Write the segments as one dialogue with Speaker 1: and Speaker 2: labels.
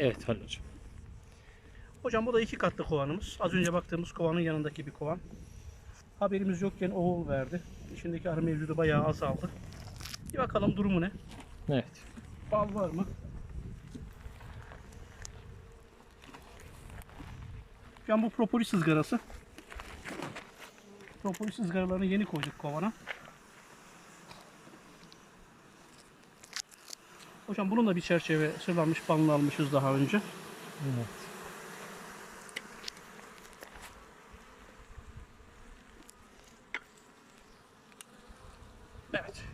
Speaker 1: Evet Halil hocam.
Speaker 2: Hocam bu da iki katlı kovanımız. Az önce baktığımız kovanın yanındaki bir kovan. Haberimiz yokken oğul verdi. İçindeki arı mevcudu bayağı azaldı. Bir bakalım durumu ne?
Speaker 1: Evet.
Speaker 2: Bal var mı? An bu propolis ızgarası. Propolis ızgaralarını yeni koyduk kovana. Hocam bunun da bir çerçeve sırlanmış balını almışız daha önce.
Speaker 1: Evet.
Speaker 2: Evet.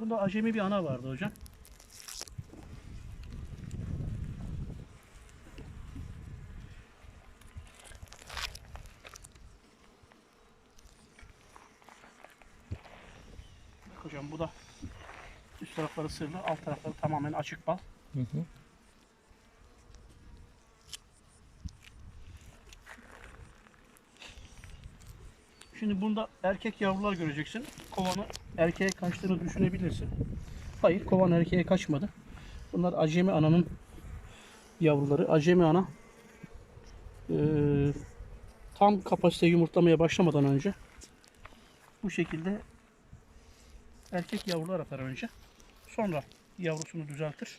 Speaker 2: Bunda acemi bir ana vardı hocam. Hocam bu da üst tarafları sırlı, alt tarafları tamamen açık bal.
Speaker 1: Hı hı.
Speaker 2: Şimdi bunda erkek yavrular göreceksin. Kovanı erkeğe kaçtığını düşünebilirsin. Hayır, kovan erkeğe kaçmadı. Bunlar acemi ananın yavruları. Acemi ana eee, tam kapasite yumurtlamaya başlamadan önce bu şekilde erkek yavrular atar önce. Sonra yavrusunu düzeltir.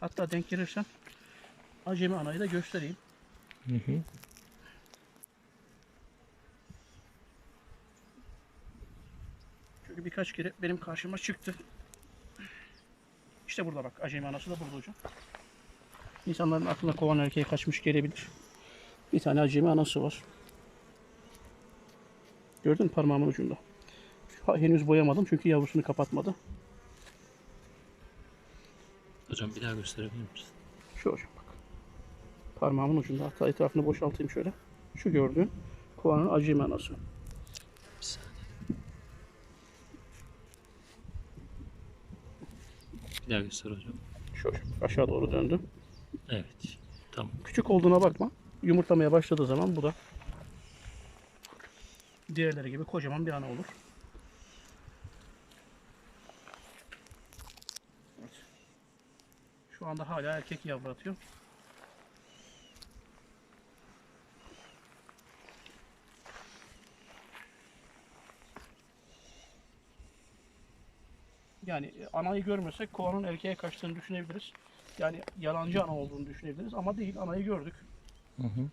Speaker 2: Hatta denk gelirsen acemi anayı da göstereyim.
Speaker 1: Hı hı.
Speaker 2: Çünkü birkaç kere benim karşıma çıktı. İşte burada bak. Acemi anası da burada hocam. İnsanların aklına kovan erkeğe kaçmış gelebilir. Bir tane acemi anası var. Gördün mü parmağımın ucunda? Ha, henüz boyamadım çünkü yavrusunu kapatmadı.
Speaker 1: Hocam bir daha gösterebilir misin?
Speaker 2: Şu hocam bak. Parmağımın ucunda. Hatta etrafını boşaltayım şöyle. Şu gördüğün kovanın acemi anası.
Speaker 1: Bir daha göster hocam.
Speaker 2: Şu hocam. Aşağı doğru döndü.
Speaker 1: Evet. Tamam.
Speaker 2: Küçük olduğuna bakma. Yumurtlamaya başladığı zaman bu da diğerleri gibi kocaman bir ana olur. Şu anda hala erkek yavru atıyor. Yani anayı görmesek kovanın erkeğe kaçtığını düşünebiliriz. Yani yalancı ana olduğunu düşünebiliriz ama değil anayı gördük.
Speaker 1: Hı hı.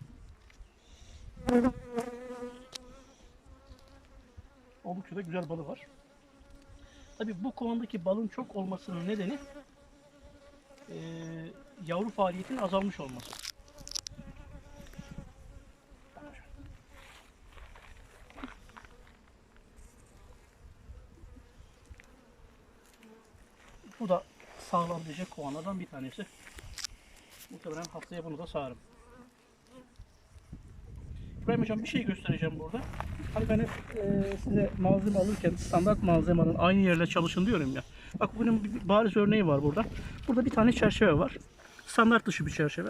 Speaker 2: Oldukça da güzel balı var. Tabii bu kovandaki balın çok olmasının nedeni eee, yavru faaliyetinin azalmış olması. Bu da sağlanabilecek kovanlardan bir tanesi. Muhtemelen haftaya bunu da sağarım. İbrahim Hocam bir şey göstereceğim burada. Hani ben e, size malzeme alırken standart malzemenin aynı yerle çalışın diyorum ya. Bak bunun bir bariz örneği var burada. Burada bir tane çerçeve var. Standart dışı bir çerçeve.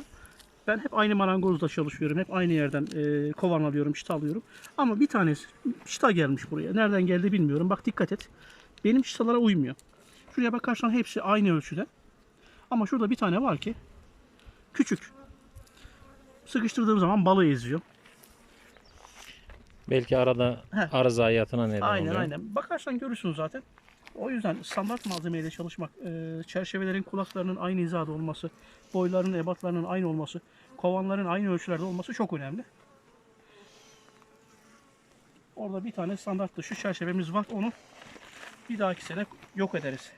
Speaker 2: Ben hep aynı marangozla çalışıyorum. Hep aynı yerden e, kovan alıyorum, çıta alıyorum. Ama bir tanesi çıta gelmiş buraya. Nereden geldi bilmiyorum. Bak dikkat et. Benim çıtalara uymuyor. Şuraya bakarsan hepsi aynı ölçüde. Ama şurada bir tane var ki küçük. Sıkıştırdığım zaman balı eziyor.
Speaker 1: Belki arada
Speaker 2: Heh.
Speaker 1: arıza hayatına neden
Speaker 2: Aynen
Speaker 1: oluyor.
Speaker 2: aynen. Bakarsan görürsün zaten. O yüzden standart malzemeyle çalışmak, e, çerçevelerin kulaklarının aynı hizada olması, boylarının, ebatlarının aynı olması, kovanların aynı ölçülerde olması çok önemli. Orada bir tane standart dışı çerçevemiz var. Onu bir dahaki sene yok ederiz.